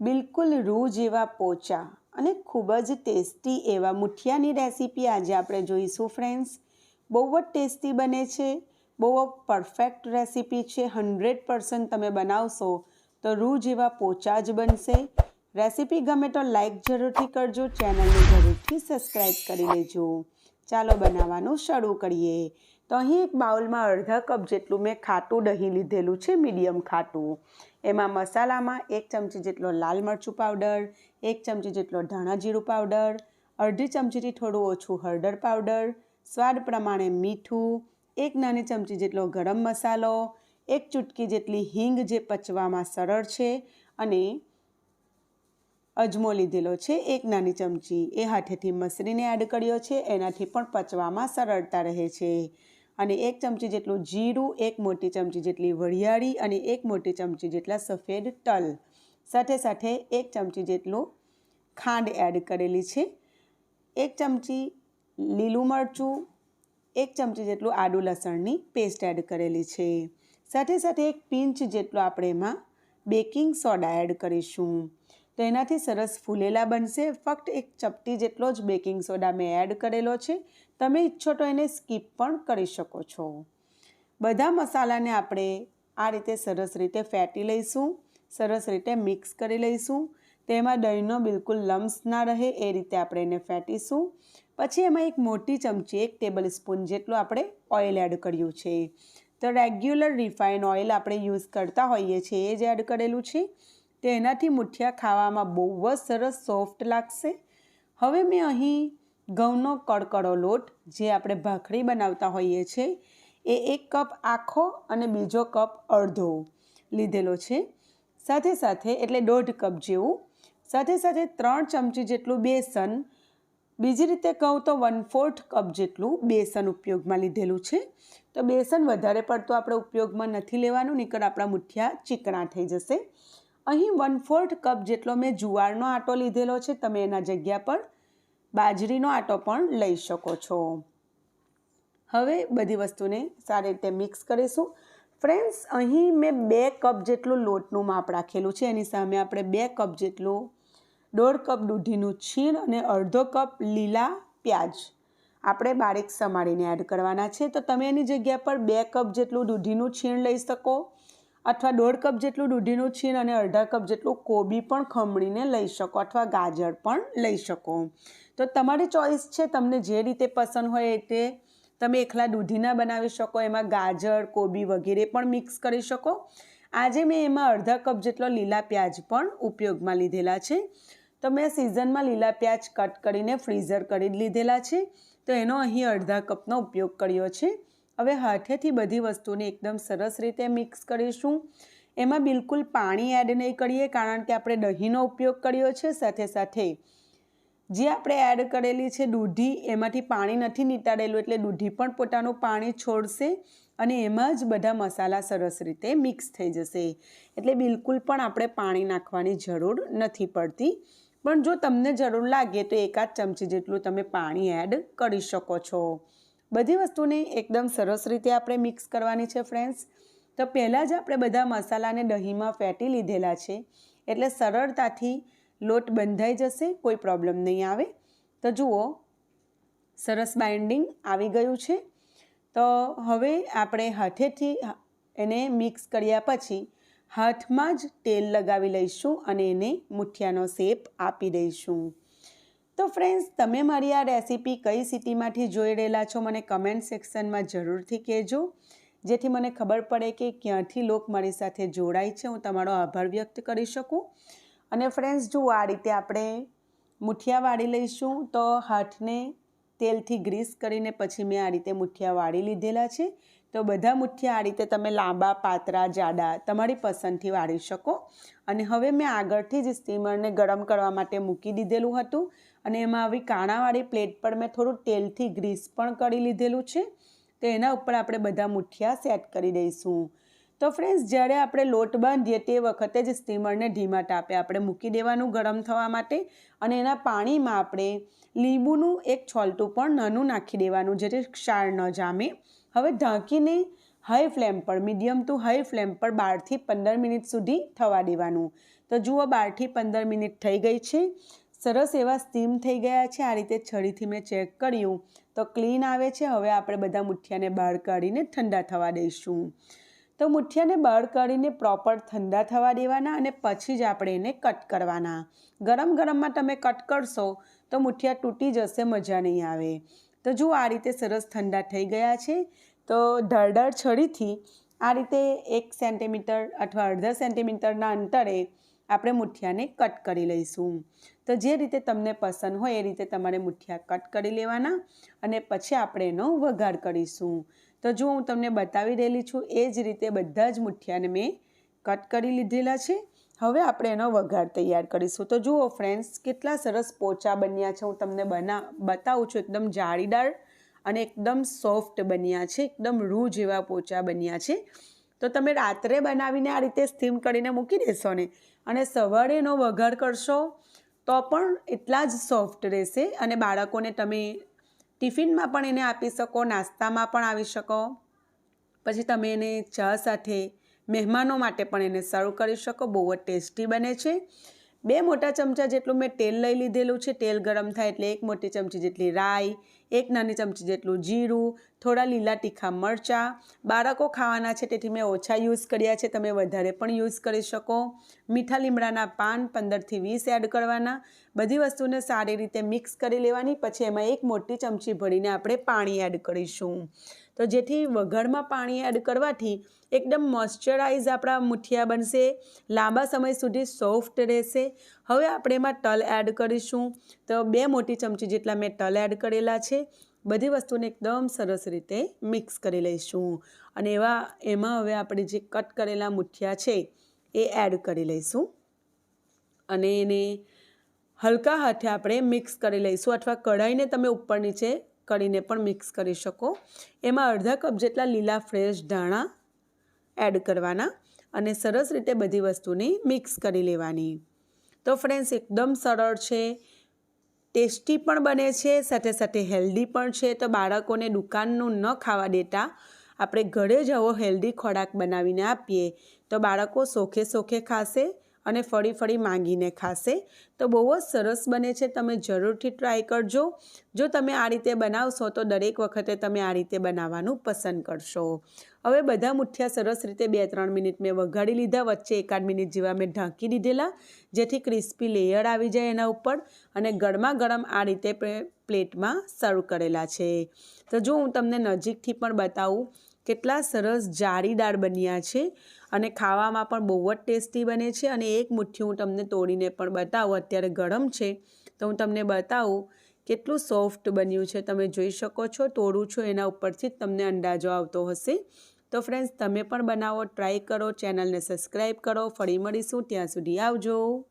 બિલકુલ રૂ જેવા પોચા અને ખૂબ જ ટેસ્ટી એવા મુઠિયાની રેસીપી આજે આપણે જોઈશું ફ્રેન્ડ્સ. બહુ જ ટેસ્ટી બને છે, બહુ પરફેક્ટ રેસીપી છે, હંડ્રેડ પર્સન્ટ તમે બનાવશો તો રૂ જેવા પોચા જ બનશે. રેસીપી ગમે તો લાઈક જરૂરથી કરજો, ચેનલને જરૂરથી સબસ્ક્રાઈબ કરી લેજો. ચાલો બનાવવાનું શરૂ કરીએ. તો અહીં એક બાઉલમાં અડધા કપ જેટલું મેં ખાટું દહીં લીધેલું છે, મીડિયમ ખાટું. એમાં મસાલામાં એક ચમચી જેટલો લાલ મરચું પાવડર એક ચમચી જેટલો ધાણા જીરું પાવડર અડધી ચમચીથી થોડું ઓછું હળદર પાવડર સ્વાદ પ્રમાણે મીઠું, એક નાની ચમચી જેટલો ગરમ મસાલો, એક ચૂટકી જેટલી હિંગ જે પચવામાં સરળ છે અને અજમો લીધેલો છે, એક નાની ચમચી. એ હાથેથી મસરીને એડ કર્યો છે, એનાથી પણ પચવામાં સરળતા રહે છે. અને એક ચમચી જેટલું જીરું, એક મોટી ચમચી જેટલી વરિયાળી અને એક મોટી ચમચી જેટલા સફેદ તલ. સાથે સાથે એક ચમચી જેટલું ખાંડ એડ કરેલી છે. એક ચમચી લીલું મરચું, એક ચમચી જેટલું આદુ લસણની પેસ્ટ એડ કરેલી છે. સાથે સાથે એક પિંચ જેટલો આપણે એમાં બેકિંગ સોડા એડ કરીશું. તો એનાથી સરસ ફૂલેલા બનશે. ફક્ત એક ચપટી જેટલો જ બેકિંગ સોડા મેં એડ કરેલો છે. તમે ઈચ્છો તો એને સ્કીપ પણ કરી શકો છો. બધા મસાલાને આપણે આ રીતે સરસ રીતે ફેટી લઈશું. સરસ રીતે મિક્સ કરી લઈશું. તેમાં દહીંનો બિલકુલ લમ્સ ના રહે, એ રીતે આપણે એને ફેટીશું. પછી એમાં એક મોટી ચમચી, એક ટેબલ સ્પૂન જેટલું આપણે ઓઇલ એડ કર્યું છે. તો રેગ્યુલર રિફાઇન ઓઇલ આપણે યુઝ કરતા હોઈએ છીએ, એ જ એડ કરેલું છે. તે એનાથી મુઠિયા ખાવામાં બહુ જ સરસ સોફ્ટ લાગશે. હવે મેં અહીં ઘઉંનો કડકડો લોટ, જે આપણે ભાખરી બનાવતા હોઈએ છીએ, એ એક કપ આખો અને બીજો કપ અડધો લીધેલો છે. સાથે સાથે, એટલે દોઢ કપ જેવું, સાથે સાથે ત્રણ ચમચી જેટલું બેસન, બીજી રીતે કહું તો વન ફોર્થ કપ જેટલું બેસન ઉપયોગમાં લીધેલું છે. તો બેસન વધારે પડતું આપણે ઉપયોગમાં નથી લેવાનું, નીકળ આપણા મુઠિયા ચીકણા થઈ જશે. અહીં વન ફોર્થ કપ જેટલો મેં જુવારનો આટો લીધેલો છે, તમે એના જગ્યા પર બાજરીનો આટો પણ લઈ શકો છો. હવે બધી વસ્તુને સારી રીતે મિક્સ કરીશું. ફ્રેન્ડ્સ અહીં મેં બે કપ જેટલું લોટનું માપ રાખેલું છે, એની સામે આપણે બે કપ જેટલું દોઢ કપ દૂધીનું છીણ અને અડધો કપ લીલા પ્યાજ આપણે બારીક સમારીને એડ કરવાના છે. તો તમે એની જગ્યા પર બે કપ જેટલું દૂધીનું છીણ લઈ શકો. અથવા દોઢ કપ જેટલું દૂધીનું છીણ અને અડધા કપ જેટલું કોબી પણ ખમણીને લઈ શકો અથવા ગાજર પણ લઈ શકો. તો તમારી ચોઈસ છે તમને જે રીતે પસંદ હોય એ તે તમે એકલા દૂધીના બનાવી શકો, એમાં ગાજર, કોબી વગેરે પણ મિક્સ કરી શકો. આજે મેં એમાં અડધા કપ જેટલો લીલા પ્યાજ પણ ઉપયોગમાં લીધેલા છે. તો મેં સિઝનમાં લીલા પ્યાજ કટ કરીને ફ્રીઝર કરી લીધેલા છે. તો એનો અહીં અડધા કપનો ઉપયોગ કર્યો છે. હવે હાથેથી બધી વસ્તુને એકદમ સરસ રીતે મિક્સ કરીશું. એમાં બિલકુલ પાણી એડ નહીં કરીએ, કારણ કે આપણે દહીંનો ઉપયોગ કર્યો છે. સાથે સાથે જે આપણે એડ કરેલી છે દૂધી, એમાંથી પાણી નથી નીતાડેલું એટલે દૂધી પણ પોતાનું પાણી છોડશે અને એમાં જ બધા મસાલા સરસ રીતે મિક્સ થઈ જશે. એટલે બિલકુલ પણ આપણે પાણી નાખવાની જરૂર નથી પડતી. પણ જો તમને જરૂર લાગે તો એકાદ ચમચી જેટલું તમે પાણી એડ કરી શકો છો. બધી વસ્તુને એકદમ સરસ રીતે આપણે મિક્સ કરવાની છે ફ્રેન્ડ્સ. તો પહેલાં જ આપણે બધા મસાલાને દહીંમાં ફેટી લીધેલા છે. એટલે સરળતાથી લોટ બંધાઈ જશે, કોઈ પ્રોબ્લેમ નહીં આવે. તો જુઓ, સરસ બાઇન્ડિંગ આવી ગયું છે. તો હવે આપણે હાથેથી એને મિક્સ કર્યા પછી હાથમાં જ તેલ લગાવી લઈશું અને એને મુઠિયાનો શેપ આપી દઈશું. તો ફ્રેન્ડ્સ તમે મારી આ રેસીપી કઈ સિટીમાંથી જોઈ રહેલા છો મને કમેન્ટ સેક્શનમાં જરૂરથી કહેજો. જેથી મને ખબર પડે કે ક્યાંથી લોક મારી સાથે જોડાય છે, હું તમારો આભાર વ્યક્ત કરી શકું. અને ફ્રેન્ડ્સ જો આ રીતે આપણે મુઠિયા વાળી લઈશું, તો હાથને તેલથી ગ્રીસ કરીને પછી મેં આ રીતે મુઠિયા વાળી લીધેલા છે. તો બધા મુઠિયા આ રીતે તમે લાંબા, પાતરા, જાડા તમારી પસંદથી વાળી શકો. અને હવે મેં આગળથી જ સ્ટીમરને ગરમ કરવા માટે મૂકી દીધેલું હતું. અને એમાં આવી કાણાવાળી પ્લેટ પર મેં થોડું તેલથી ગ્રીસ પણ કરી લીધેલું છે. તો એના ઉપર આપણે બધા મુઠિયા સેટ કરી દઈશું. તો ફ્રેન્ડ્સ, જ્યારે આપણે લોટ બાંધીએ તે વખતે જ સ્ટીમરને ધીમા તાપે આપણે મૂકી દેવાનું ગરમ થવા માટે અને એના પાણીમાં આપણે લીંબુનું એક છોલટું પણ નાનું નાખી દેવાનું જેથી ક્ષાર ન જામે. હવે ઢાંકીને હાઈ ફ્લેમ પર, મીડિયમ ટુ હાઈ ફ્લેમ પર બારથી પંદર મિનિટ સુધી થવા દેવાનું. તો જુઓ બારથી પંદર મિનિટ થઈ ગઈ છે. સરસ એવા સ્ટીમ થઈ ગયા છે, આ રીતે છરીથી મેં ચેક કર્યું. તો ક્લીન આવે છે, હવે આપણે બધા મુઠિયાને બહાર કાઢીને ઠંડા થવા દઈશું. તો મુઠિયાને બહાર કાઢીને પ્રોપર ઠંડા થવા દેવાના અને પછી જ આપણે એને કટ કરવાના. ગરમ ગરમમાં તમે કટ કરશો તો મુઠિયા તૂટી જશે, મજા નહીં આવે. તો જુઓ, આ રીતે સરસ ઠંડા થઈ ગયા છે. તો ઢળઢળ છરીથી આ રીતે એક સેન્ટીમીટર અથવા અડધા સેન્ટીમીટરના અંતરે આપણે મુઠિયાને કટ કરી લઈશું. તો જે રીતે તમને પસંદ હોય એ રીતે તમારે મુઠિયા કટ કરી લેવાના અને પછી આપણે એનો વઘાર કરીશું. તો જો હું તમને બતાવી રહેલી છું, એ જ રીતે બધા જ મુઠિયાને મેં કટ કરી લીધેલા છે. હવે આપણે એનો વઘાર તૈયાર કરીશું. તો જુઓ ફ્રેન્ડ્સ, કેટલા સરસ પોચા બન્યા છે. હું તમને બના, બતાવું છું, એકદમ જાળીદાર અને એકદમ સોફ્ટ બન્યા છે. એકદમ રૂ જેવા પોચા બન્યા છે. તો તમે રાત્રે બનાવીને આ રીતે સ્ટીમ કરીને મૂકી દેશો ને. અને સવારે એનો વઘાર કરશો તો પણ એટલા જ સોફ્ટ રહેશે અને બાળકોને તમે ટિફિનમાં પણ એને આપી શકો, નાસ્તામાં પણ આવી શકો. પછી તમે એને ચા સાથે મહેમાનો માટે પણ એને સર્વ કરી શકો, બહુ જ ટેસ્ટી બને છે. બે મોટા ચમચા જેટલું મેં તેલ લઈ લીધેલું છે. તેલ ગરમ થાય એટલે એક મોટી ચમચી જેટલી રાઈ, એક નાની ચમચી જેટલું જીરું, થોડા લીલા તીખા મરચાં. બાળકો ખાવાના છે, તેથી મેં ઓછા યુઝ કર્યા છે. તમે વધારે પણ યુઝ કરી શકો. મીઠા લીમડાના પાન પંદરથી વીસ એડ કરવાના. બધી વસ્તુને સારી રીતે મિક્સ કરી લેવાની. પછી એમાં એક મોટી ચમચી ભરીને આપણે પાણી એડ કરીશું. તો જેથી વઘારમાં પાણી એડ કરવાથી એકદમ મોઇશ્ચરાઇઝ આપણા મુઠિયા બનશે, લાંબા સમય સુધી સોફ્ટ રહેશે. હવે આપણે એમાં તલ એડ કરીશું. તો બે મોટી ચમચી જેટલા મેં તલ એડ કરેલા છે. બધી વસ્તુને એકદમ સરસ રીતે મિક્સ કરી લઈશું. અને એવા, એમાં હવે આપણે જે કટ કરેલા મુઠિયા છે, એ એડ કરી લઈશું. અને એને હલકા હાથે આપણે મિક્સ કરી લઈશું. અથવા કઢાઈને તમે ઉપર નીચે કરીને પણ મિક્સ કરી શકો. એમાં અડધા કપ જેટલા લીલા ફ્રેશ ધાણા એડ કરવાના અને સરસ રીતે બધી વસ્તુને મિક્સ કરી લેવાની. તો ફ્રેન્ડ્સ, એકદમ સરળ છે. ટેસ્ટી પણ બને છે, સાથે સાથે હેલ્ધી પણ છે. તો બાળકોને દુકાનનું ન ખાવા દેતા આપણે ઘરે જ આવો હેલ્ધી ખોરાક બનાવીને આપીએ. તો બાળકો સોખે સોખે ખાશે. અને ફરી ફરી માંગીને ખાશે. તો બહુ જ સરસ બને છે. તમે જરૂરથી ટ્રાય કરજો. જો તમે આ રીતે બનાવશો, તો દરેક વખતે તમે આ રીતે બનાવવાનું પસંદ કરશો. હવે બધા મુઠિયા સરસ રીતે બે ત્રણ મિનિટ મેં વઘાડી લીધા. વચ્ચે એકાદ મિનિટ જેવા મેં ઢાંકી દીધેલા. જેથી ક્રિસ્પી લેયર આવી જાય એના ઉપર અને ગરમા ગરમ આ રીતે પ્લેટમાં સર્વ કરેલા છે. તો જો હું તમને નજીકથી પણ બતાવું કેટલા સરસ જાળીદાર બન્યા છે અને ખાવામાં પણ બહુ જ ટેસ્ટી બને છે. અને એક મુઠ્ઠી હું તમને તોડીને પણ બતાવું, અત્યારે ગરમ છે, તો હું તમને બતાવું કેટલું સોફ્ટ બન્યું છે. તમે જોઈ શકો છો, તોડું છો, એના ઉપરથી જ તમને અંદાજો આવતો હશે. તો ફ્રેન્ડ્સ, તમે પણ બનાવો, ટ્રાય કરો, ચેનલને સબસ્ક્રાઈબ કરો. ફરી મળીશું, ત્યાં સુધી આવજો.